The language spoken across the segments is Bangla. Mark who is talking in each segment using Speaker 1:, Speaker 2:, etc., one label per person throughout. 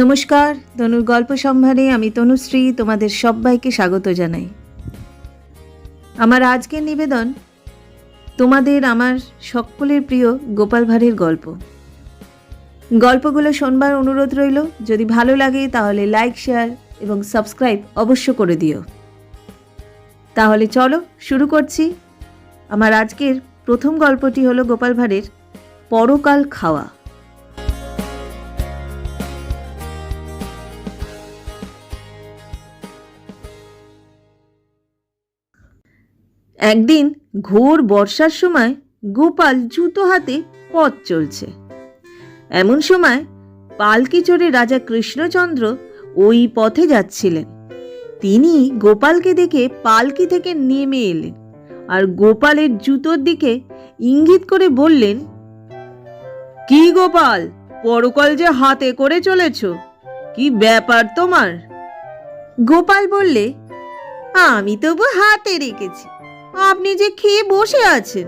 Speaker 1: নমস্কার, তনুর গল্প সম্ভারে আমি তনুশ্রী তোমাদের সবাইকে স্বাগত জানাই। আমার আজকের নিবেদন তোমাদের আমার সকলের প্রিয় গোপাল ভাঁড়ের গল্প। গল্পগুলো শোনবার অনুরোধ রইল, যদি ভালো লাগে তাহলে লাইক, শেয়ার এবং সাবস্ক্রাইব অবশ্য করে দিও। তাহলে চলো শুরু করছি। আমার আজকের প্রথম গল্পটি হলো গোপাল ভাঁড়ের পরকাল খাওয়া। একদিন ঘোর বর্ষার সময় গোপাল জুতো হাতে পথ চলছে। এমন সময় পালকি চড়ে রাজা কৃষ্ণচন্দ্র ওই পথে যাচ্ছিলেন। তিনি গোপালকে দেখে পালকি থেকে নেমে এলেন আর গোপালের জুতোর দিকে ইঙ্গিত করে বললেন, কি গোপাল, পরকাল যে হাতে করে চলেছ, কি ব্যাপার তোমার? গোপাল বললে, আমি তবু হাতে রেখেছি। আপনি যে খেয়ে বসে আছেন।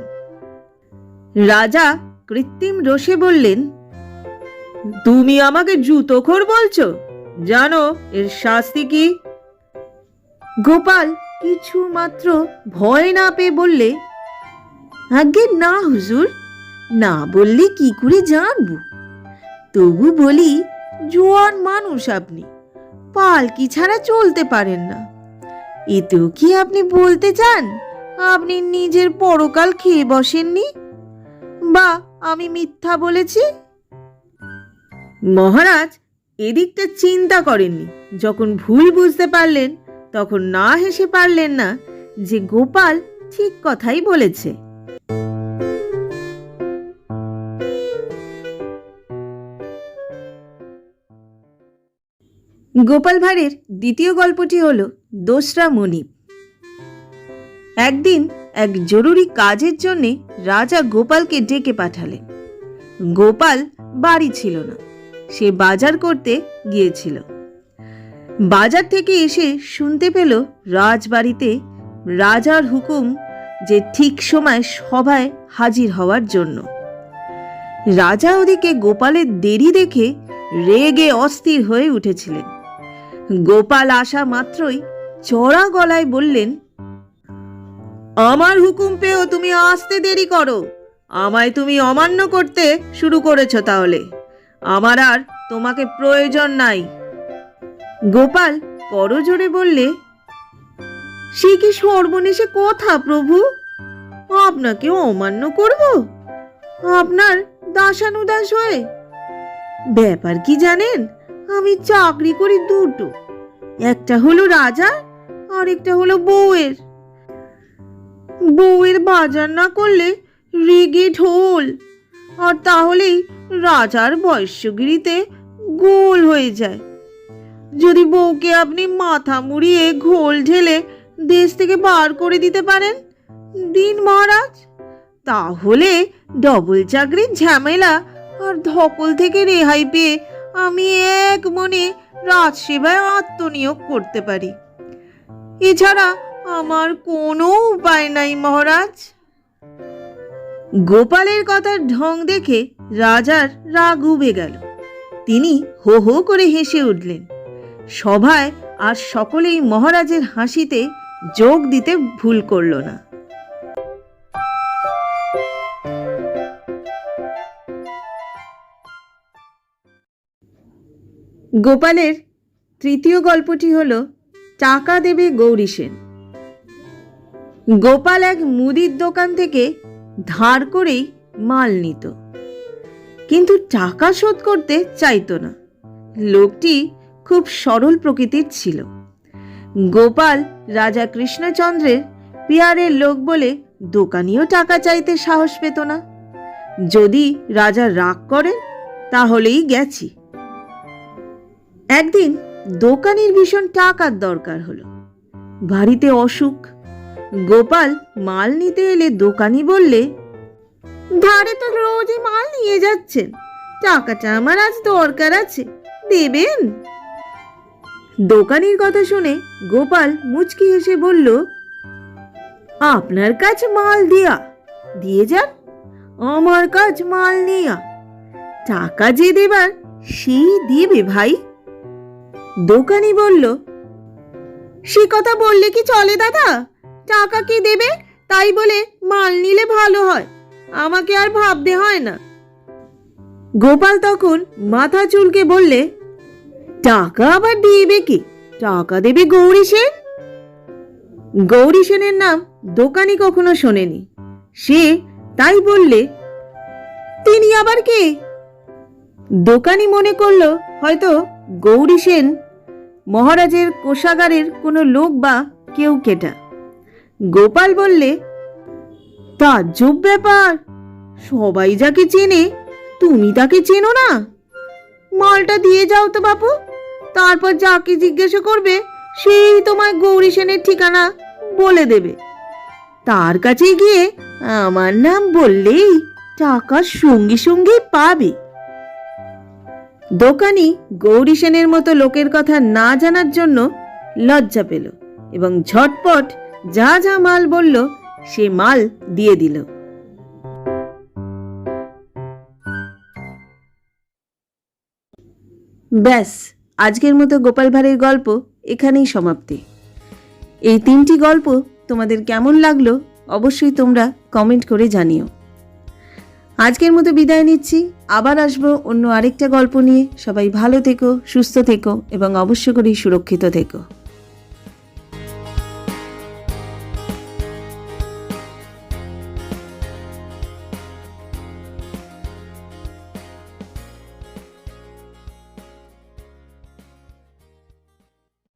Speaker 1: রাজা কৃত্রিম রসে বললেন, তুমি আমাকে জুতোখোর বলছো? জানো, এর শাস্তি কি? গোপাল কিছু মাত্র ভয় না পেয়ে বললে আগে না, হুজুর, না বললে কি করে জানব? তবু বলি, জোয়ান মানুষ আপনি, পালকি ছাড়া চলতে পারেন না। এতেও কি আপনি বলতে চান? আপনি নিজের পরকাল খেয়ে বসেননি? বা, আমি মিথ্যা বলেছি? মহারাজ, এদিকটা চিন্তা করেননি। যখন ভুল বুঝতে পারলেন, তখন না হেসে পারলেন না, যে গোপাল ঠিক কথাই বলেছে। গোপাল ভাঁড়ের দ্বিতীয় গল্পটি হল দোসরা মনিব একদিন এক জরুরি কাজের জন্যে রাজা গোপালকে ডেকে পাঠালেন। গোপাল বাড়ি ছিল না, সে বাজার করতে গিয়েছিল। বাজার থেকে এসে শুনতে পেল রাজবাড়িতে রাজার হুকুম যে ঠিক সময় সভায় হাজির হওয়ার জন্য। রাজা ওদিকে গোপালের দেরি দেখে রেগে অস্থির হয়ে উঠেছিলেন। গোপাল আসা মাত্রই চড়া গলায় বললেন আমার হুকুম পেয়েও তুমি আসতে দেরি করো। আমায় তুমি অমান্য করতে শুরু করেছ তাহলে। আমার আর তোমাকে প্রয়োজন নাই। গোপাল করজোরে বললে, সে কি সর্বনেশে কথা প্রভু? আপনাকে অমান্য করব? আপনার দাসানুদাস হয়ে? ব্যাপার কি জানেন? আমি চাকরি করি দুটো। একটা হলো রাজা আর একটা হলো বউয়ের। বউয়ের বাজার না করলে রেগে ঢোল। আর তাহলেই রাজার বৈশ্যগিরিতে গোল হয়ে যায়। যদি বউকে আপনি মাথা মুড়িয়ে ঘোল ঢেলে দেশ থেকে বার করে দিতে পারেন, দিন মহারাজ। তাহলে ডবল চাকরির ঝামেলা আর ধকল থেকে রেহাই পেয়ে আমি এক মনে রাজসেবায় আত্মনিয়োগ করতে পারি। এছাড়া আমার কোনো উপায় নাই, মহারাজ। গোপালের কথার ঢং দেখে রাজার রাগ উবে গেল। তিনি হো হো করে হেসে উঠলেন। সভায় আর সকলেই মহারাজের হাসিতে যোগ দিতে ভুল করল না। গোপালের তৃতীয় গল্পটি হল টাকা দেবে গৌরী সেন। গোপাল এক মুদির দোকান থেকে ধার করেই মাল নিত। কিন্তু টাকা শোধ করতে চাইতো না। লোকটি খুব সরল প্রকৃতির ছিল। গোপাল রাজা কৃষ্ণচন্দ্রের পিয়ারের লোক বলে দোকানিও টাকা চাইতে সাহস পেত না। যদি রাজা রাগ করেন তাহলেই গেছি। একদিন দোকানির ভীষণ টাকার দরকার হলো। বাড়িতে অসুখ গোপাল মাল নিতে এলে দোকানি বললে, ধারে তো রোজই মাল নিয়ে যাচ্ছেন। টাকাটা আমার আজ দরকার আছে, দেবেন? দোকানির কথা শুনে গোপাল মুচকি হেসে বলল, আপনার কাছে মাল দিয়া, দিয়ে যান। আমার কাজ মাল নেয়া। টাকা যে দেবার, সেই দেবে ভাই। দোকানি বলল, সে কথা বললে কি চলে দাদা? টাকা কে দেবে? তাই বলে মাল নিলে ভালো হয়। আমাকে আর ভাবতে হয় না। গোপাল তখন মাথা চুলকে বললে, টাকা আবার দিবে কি? টাকা দেবে গৌরী সেন? গৌরী সেনের নাম দোকানি কখনো শোনেনি। সে তাই বললে, তিনি আবার কে? দোকানি মনে করল হয়তো গৌরী সেন মহারাজের কোষাগারের কোনো লোক বা কেউ কেটা। গোপাল বললে তাজ্জব ব্যাপার। সবাই যাকে চেনে, তুমি তাকে চেনো না। মালটা দিয়ে যাও তো বাপু। তারপর যাকে জিজ্ঞাসা করবে, সেই তোমায় গৌরী সেনের ঠিকানা বলে দেবে। তার কাছে গিয়ে আমার নাম বললেই টাকা সঙ্গে সঙ্গে পাবে। দোকানি গৌরী সেনের মতো লোকের কথা না জানার জন্য লজ্জা পেল এবং ঝটপট যা যা মাল বলল, সে মাল দিয়ে দিল। ব্যাস, আজকের মতো গোপাল ভাঁড়ের গল্প এখানেই সমাপ্তি। এই তিনটি গল্প তোমাদের কেমন লাগল অবশ্যই তোমরা কমেন্ট করে জানিও। আজকের মতো বিদায় নিচ্ছি, আবার আসব অন্য আরেকটা গল্প নিয়ে। সবাই ভালো থেকো, সুস্থ থেকো, এবং অবশ্য করেই সুরক্ষিত থেকো।